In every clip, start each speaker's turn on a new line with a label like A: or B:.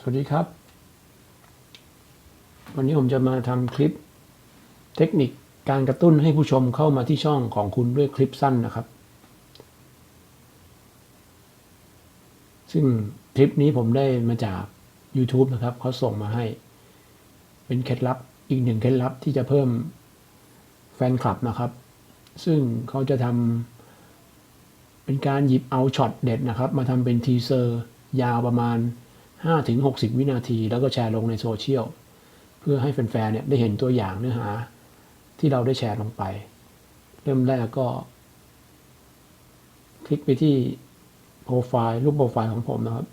A: สวัสดีครับ วันนี้ผมจะมาทำคลิปเทคนิคการกระตุ้นให้ผู้ชมเข้ามาที่ช่องของคุณด้วยคลิปสั้นนะครับ ซึ่งคลิปนี้ผมได้มาจาก YouTube นะครับเขาส่งมาให้ เป็นเคล็ดลับอีกหนึ่งเคล็ดลับที่จะเพิ่มแฟนคลับนะครับ ซึ่งเขาจะทำเป็นการหยิบเอาช็อตเด็ดนะครับ มาทำเป็นทีเซอร์ยาวประมาณ 5-60 วินาที แล้วก็แชร์ลงในโซเชียล เพื่อให้แฟนๆเนี่ยได้เห็นตัวอย่างเนื้อหาที่เราได้แชร์ลงไป เริ่มแรกก็ คลิกไปที่โปรไฟล์รูปโปรไฟล์ของผมนะครับ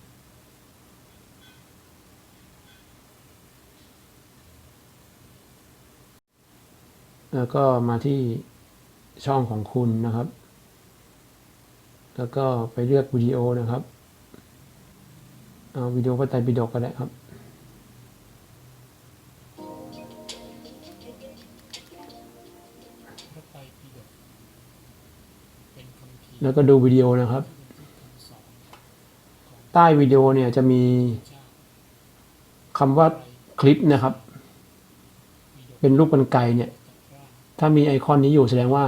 A: แล้วก็มาที่ช่องของคุณนะครับ แล้วก็ไปเลือกวิดีโอนะครับ เอาวิดีโอพระไตรปิฎกก็ได้ครับ แล้วก็ดูวิดีโอนะครับ ใต้วิดีโอเนี่ยจะมี
B: เจ้า
A: คำว่าคลิปนะครับ เป็นรูปกรรไกรเนี่ย ถ้ามีไอคอนนี้อยู่แสดงว่า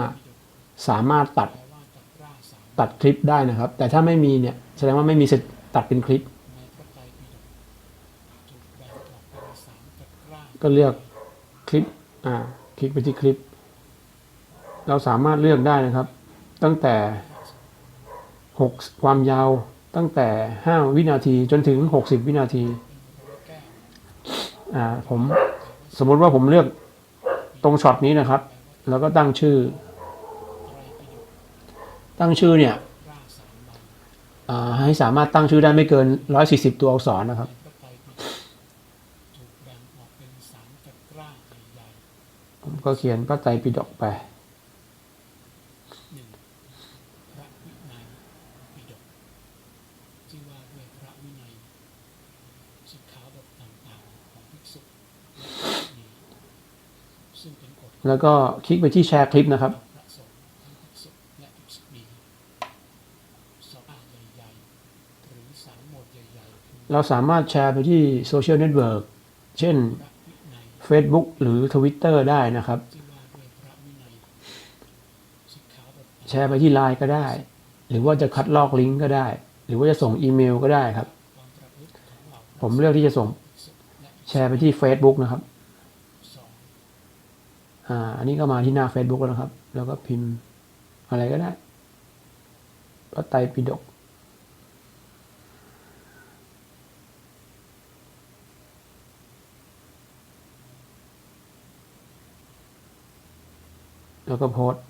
A: สามารถตัด
B: ตั
A: ดคลิปได้นะครับ แต่ถ้าไม่มีเนี่ยแสดงว่าไม่มีสิทธิ์ตัดเป็นคลิป
B: ในพระไตรปิฎกถูกแบ่งออกเป็นสามตะ ก็
A: เลือกคลิปอ่าคลิกไปที่คลิป เราสามารถเลือกได้นะครับ ตั้งแต่ 6 ความยาวตั้งแต่ 5 วินาทีจนถึง 60 วินาที
B: อ่า
A: ผมสมมติว่าผมเลือกตรงช็อตนี้นะครับ แล้วก็ตั้งชื่อ
B: ตั้
A: งชื่อเนี่ยอ่าให้สามารถตั้งชื่อได้ไม่เกิน 140 ตัวอักษรนะครับ
B: ในพระไตรปิฎกถูกแบ่งออกเป็นสามตะกร้าใหญ่
A: ผมก็เขียนพระไตรปิฎกไป
B: แล้
A: วก็คลิกไปที่แชร์คลิปนะครับ เราสามารถแชร์ไปที่โซเชียลเน็ตเวิร์กเช่น Facebook หรือ Twitter ได้นะครับ แชร์ไปที่ไลน์ก็ได้ หรือว่าจะคัดลอกลิงก์ก็ได้ หรือว่าจะส่งอีเมลก็ได้ครับ ผมเลือกที่จะส่ง
B: แช
A: ร์ไปที่ Facebook นะครับ
B: อง
A: อ่าอันนี้ก็มาที่หน้า Facebook แล้วนะครับ แล้วก็พิมพ์อะไรก็ได้พระไตรปิฎก แล้วก็โพสต์